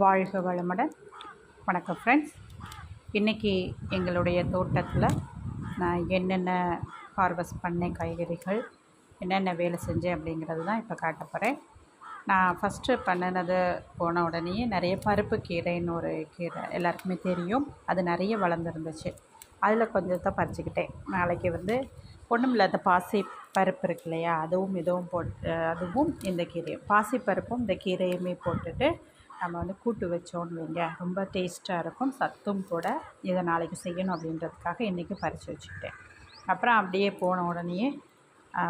வாழ்க வளமுடன். வணக்கம் ஃப்ரெண்ட்ஸ் இன்றைக்கி எங்களுடைய தோட்டத்தில் நான் என்னென்ன ஹார்வெஸ்ட் பண்ணேன் காய்கறிகள் என்னென்ன வேலை செஞ்சேன் அப்படிங்கிறது தான் இப்போ காட்ட போகிறேன் நான் ஃபஸ்ட்டு பண்ணினது போன உடனேயே நிறைய பருப்பு கீரைன்னு ஒரு கீரை எல்லாருக்குமே தெரியும். அது நிறைய வளர்ந்துருந்துச்சு. அதில் கொஞ்சத்தான் பறிச்சுக்கிட்டேன். நாளைக்கு வந்து ஒன்றும் இல்லாத பாசி பருப்பு இருக்கு இல்லையா அதுவும் இதுவும் போட்டு அதுவும் இந்த கீரையும் பாசி பருப்பும் இந்த கீரையுமே போட்டுட்டு நம்ம வந்து கூட்டு வச்சோன்னு வைங்க. ரொம்ப டேஸ்ட்டாக இருக்கும். சத்தும் கூட இதை நாளைக்கு செய்யணும் அப்படின்றதுக்காக இன்றைக்கி பறித்து வச்சுக்கிட்டேன். அப்புறம் அப்படியே போன உடனேயே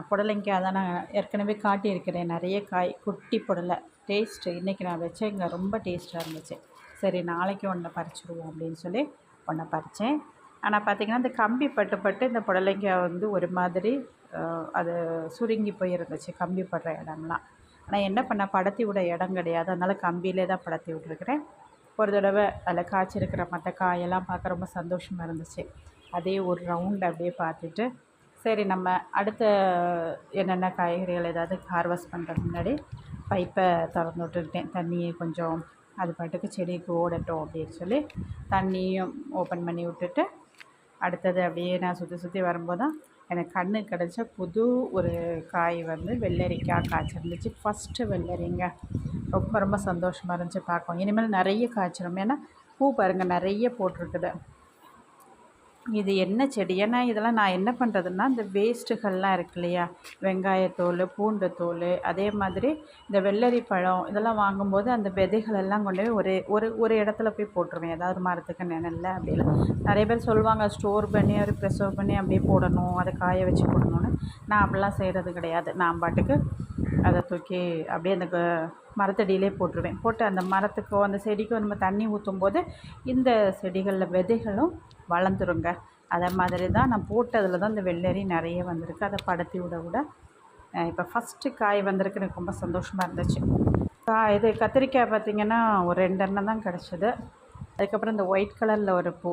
புடலைங்காய் தான் நான் ஏற்கனவே காட்டியிருக்கிறேன். நிறைய காய் குட்டி புடலை. டேஸ்ட்டு இன்றைக்கி நான் வச்சேன். இங்கே ரொம்ப டேஸ்ட்டாக இருந்துச்சு. சரி நாளைக்கு ஒன்றை பறிச்சுடுவோம் அப்படின்னு சொல்லி ஒன்றை பறித்தேன் ஆனால் பார்த்திங்கன்னா இந்த கம்பி பட்டு பட்டு இந்த புடலைங்காய் வந்து ஒரு மாதிரி அது சுருங்கி போயிருந்துச்சு. கம்பி படுற இடம்லாம். ஆனால் என்ன பண்ண படத்தி விட இடம் கிடையாது. அதனால் கம்பியிலே தான் படத்தி விட்ருக்குறேன் ஒரு தடவை அதில் காய்ச்சிருக்கிற மற்ற காயெல்லாம் பார்க்க ரொம்ப சந்தோஷமாக இருந்துச்சு. அதே ஒரு ரவுண்ட் அப்படியே பார்த்துட்டு சரி நம்ம அடுத்த என்னென்ன காய்கறிகள் ஏதாவது ஹார்வெஸ்ட் பண்ணுறதுக்கு முன்னாடி பைப்பை திறந்து விட்டுக்கிட்டேன். தண்ணியை கொஞ்சம் அது பாட்டுக்கு செடிக்கு ஓடட்டும் அப்படின்னு சொல்லி தண்ணியும் ஓப்பன் பண்ணி விட்டுட்டு அடுத்தது அப்படியே நான் சுற்றி சுற்றி வரும்போது தான் எனக்கு கண்ணு கிடச்ச புது ஒரு காய் வந்து வெள்ளரிக்காய் காய்ச்சிருந்துச்சு. ஃபஸ்ட்டு வெள்ளரிங்க. ரொம்ப ரொம்ப சந்தோஷமாக இருந்துச்சு பார்க்கும் இனிமேல் நிறைய காய்ச்சிரும். ஏன்னா பூ பாருங்கள் நிறைய போட்டிருக்குது. இது என்ன செடி? ஏன்னா இதெல்லாம் நான் என்ன பண்ணுறதுன்னா இந்த வேஸ்ட்டுகள்லாம் இருக்கு இல்லையா? வெங்காயத்தோல் பூண்டு தோல் அதே மாதிரி இந்த வெள்ளரி பழம் இதெல்லாம் வாங்கும்போது அந்த விதைகள் எல்லாம் கொண்டு போய் ஒரு ஒரு ஒரு இடத்துல போய் போட்டுருவேன். ஏதாவது மரத்துக்கு நிழல்ல அப்படிலாம். நிறைய பேர் சொல்லுவாங்க ஸ்டோர் பண்ணி ஒரு ப்ரிசர்வ் பண்ணி அப்படியே போடணும். அதை காய வச்சு போடணும்னு. நான் அப்படிலாம் செய்கிறது கிடையாது. நான் பாட்டுக்கு அதை தூக்கி அப்படியே அந்த மரத்தடியிலே போட்டுருவேன். போட்டு அந்த மரத்துக்கோ அந்த செடிக்கோ நம்ம தண்ணி ஊற்றும் போது இந்த செடிகளில் விதைகளும் வளர்ந்துருங்க. அதே மாதிரி தான் நான் போட்டதில் தான் இந்த வெள்ளரி நிறைய வந்திருக்கு. அதை படுத்தி விட விட இப்போ ஃபஸ்ட்டு காய் வந்திருக்கு. எனக்கு ரொம்ப சந்தோஷமாக இருந்துச்சு. கா இது கத்திரிக்காய் பார்த்திங்கன்னா ஒரு ரெண்டு எண்ணெய் தான் கிடச்சிது. அதுக்கப்புறம் இந்த ஒயிட் கலரில் ஒரு பூ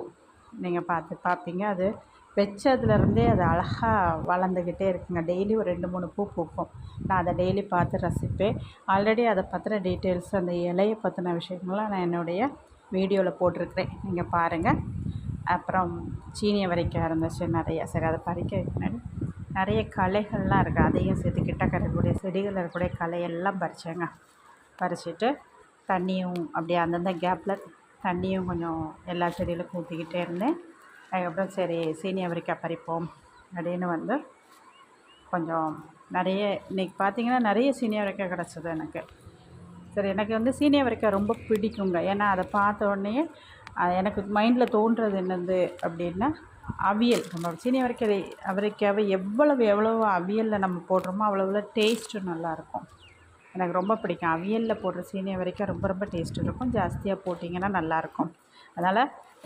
நீங்கள் பார்த்து பார்ப்பீங்க. அது வச்சதுலேருந்தே அது அழகாக வளர்ந்துக்கிட்டே இருக்குங்க. டெய்லி ஒரு ரெண்டு மூணு பூ பூக்கும். நான் அதை டெய்லி பார்த்து ரசிப்பேன். ஆல்ரெடி அதை பற்றின டீட்டெயில்ஸ் அந்த இலையை பற்றின விஷயங்கள்லாம் நான் என்னுடைய வீடியோவில் போட்டிருக்கிறேன். நீங்கள் பாருங்கள் அப்புறம் சீனியை வரைக்கும் இருந்துச்சு நிறையா. சரி அதை பறிக்க முன்னாடி நிறைய களைகள்லாம் இருக்குது அதையும் சேர்த்து கிட்டக்க இருக்கக்கூடிய செடிகளில் இருக்கக்கூடிய களையெல்லாம் பறித்தேங்க பறிச்சுட்டு தண்ணியும் அப்படியே அந்தந்த கேப்பில் தண்ணியும் கொஞ்சம் எல்லா செடியிலும் ஊற்றிக்கிட்டே இருந்தேன். அதுக்கப்புறம் சரி சீனி அவரைக்காய் பறிப்போம் அப்படின்னு வந்து கொஞ்சம் நிறைய இன்றைக்கி பார்த்திங்கன்னா நிறைய சீனி அவரைக்காய் கிடச்சிது எனக்கு. சரி எனக்கு வந்து சீனி அவரைக்காய் ரொம்ப பிடிக்குங்க. ஏன்னா அதை பார்த்த உடனே எனக்கு மைண்டில் தோன்றது என்னது அப்படின்னா அவியல். நம்ம சீனி அவரைக்காய் அவரைக்காவை எவ்வளவு எவ்வளவு அவியலில் நம்ம போடுறோமோ அவ்வளோ டேஸ்ட்டு நல்லாயிருக்கும். எனக்கு ரொம்ப பிடிக்கும். அவியலில் போடுற சீனி வரைக்கும் ரொம்ப ரொம்ப டேஸ்ட் இருக்கும். ஜாஸ்தியாக போட்டிங்கன்னா நல்லாயிருக்கும். அதனால்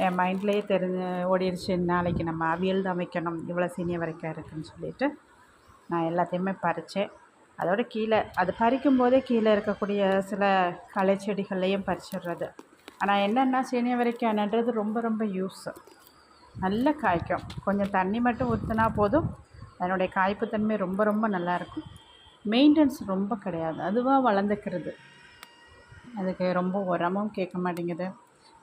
என் மைண்ட்லேயே தெரிஞ்சு ஓடிடுச்சு நாளைக்கு நம்ம அவியல் தான் வைக்கணும் இவ்வளோ சீனியர் வரைக்கும் இருக்குதுன்னு சொல்லிட்டு நான் எல்லாத்தையுமே பறித்தேன். அதோட கீழே அது பறிக்கும் போதே கீழே இருக்கக்கூடிய சில களை செடிகள்லையும் பறிச்சிடுறது. ஆனால் என்னென்னா சீனியர் வரைக்கும் என்னன்றது ரொம்ப ரொம்ப யூஸ் நல்லா காய்க்கும். கொஞ்சம் தண்ணி மட்டும் ஊற்றினா போதும். அதனுடைய காய்ப்புத்தன்மை ரொம்ப ரொம்ப நல்லாயிருக்கும் மெயின்டெனன்ஸ் ரொம்ப கிடையாது. அதுவாக வளர்ந்துக்கிறது. அதுக்கு ரொம்ப உரமும் கேட்க மாட்டேங்குது.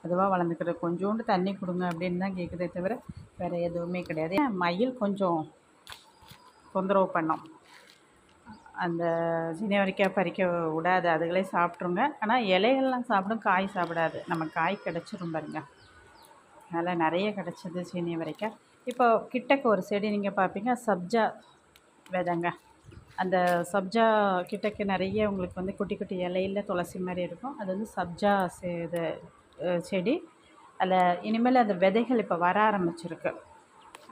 அதுவாக வளர்ந்துக்கிறது கொஞ்சோண்டு தண்ணி கொடுங்க அப்படின்னு தான் கேட்குதே தவிர வேறு எதுவுமே கிடையாது. மயில் கொஞ்சம் தொந்தரவு பண்ணோம். அந்த சீனி வரைக்காய் பறிக்க விடாது அதுகளே சாப்பிட்ருங்க ஆனால் இலைகள்லாம் சாப்பிடும் காய் சாப்பிடாது. நம்ம காய் கிடச்சிரும் பாருங்க. அதனால் நிறைய கிடச்சிது சீனி வரைக்காய் இப்போ கிட்டக்க ஒரு செடி நீங்கள் பார்ப்பீங்க சப்ஜா விதங்க. அந்த சப்ஜா கிட்டக்கு நிறைய உங்களுக்கு வந்து குட்டி குட்டி இலையில் துளசி மாதிரி இருக்கும். அது வந்து சப்ஜா இது செடி. அதில் இனிமேல் அந்த விதைகள் இப்போ வர ஆரம்பிச்சிருக்கு.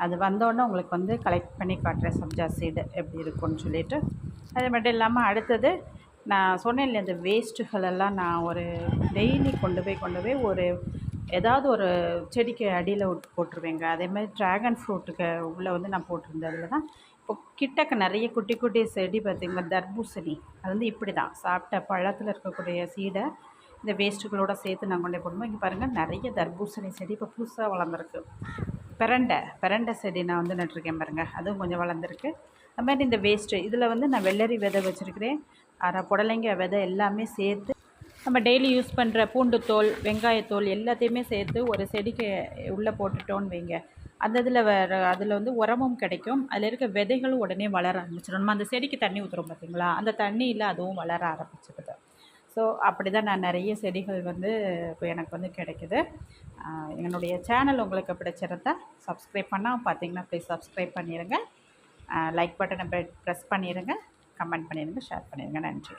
அது வந்தோடனே உங்களுக்கு வந்து கலெக்ட் பண்ணி காட்டுறேன் சப்ஜா சீடு எப்படி இருக்கும்னு சொல்லிட்டு. அது மட்டும் இல்லாமல் அடுத்தது நான் சொன்னேன் இல்லை இந்த வேஸ்ட்டுகள் எல்லாம் நான் ஒரு டெய்லி கொண்டு போய் கொண்டு போய் ஒரு ஏதாவது ஒரு செடிக்கு அடியில் போட்டுருவேங்க. அதே மாதிரி ட்ராகன் ஃப்ரூட்டுக்கு உள்ளே வந்து நான் போட்டிருந்ததில் தான் இப்போ கிட்டக்க நிறைய குட்டி குட்டி செடி பார்த்திங்கன்னா தர்பூசணி. அது வந்து இப்படி தான் சாப்பிட்ட பழத்தில் இருக்கக்கூடிய சீடை இந்த வேஸ்ட்டுகளோடு சேர்த்து நான் கொண்டே போடுவோம் இங்கே பாருங்கள் நிறைய தர்பூசணி செடி இப்போ புதுசாக வளர்ந்துருக்கு. பிரண்டை பிரண்டை செடி நான் வந்து நட்டுருக்கேன் பாருங்கள் அதுவும் கொஞ்சம் வளர்ந்துருக்கு. அது மாதிரி இந்த வேஸ்ட்டு இதில் வந்து நான் வெள்ளரி விதை வச்சுருக்கிறேன். அரை புடலைங்க விதை எல்லாமே சேர்த்து நம்ம டெய்லி யூஸ் பண்ணுற பூண்டுத்தோல் வெங்காயத்தோல் எல்லாத்தையுமே சேர்த்து ஒரு செடிக்கு உள்ளே போட்டுட்டோன்னு வைங்க. அந்த இதில் வேறு அதில் வந்து உரமும் கிடைக்கும். அதில் இருக்க விதைகளும் உடனே வளர ஆரம்பிச்சிடும் நம்ம அந்த செடிக்கு தண்ணி ஊற்றுறோம் பார்த்தீங்களா அந்த தண்ணியில் அதுவும் வளர ஆரம்பிச்சிடுது. ஸோ அப்படி தான் நான் நிறைய செடிகள் வந்து இப்போ எனக்கு வந்து கிடைக்குது. என்னுடைய சேனல் உங்களுக்கு பிடிச்சிருந்தா சப்ஸ்கிரைப் பண்ணால் பார்த்தீங்கன்னா ப்ளீஸ் சப்ஸ்கிரைப் பண்ணிடுங்க லைக் பட்டனை ப்ரெஸ் பண்ணிடுங்க கமெண்ட் பண்ணிடுங்க ஷேர் பண்ணிடுங்க நன்றி.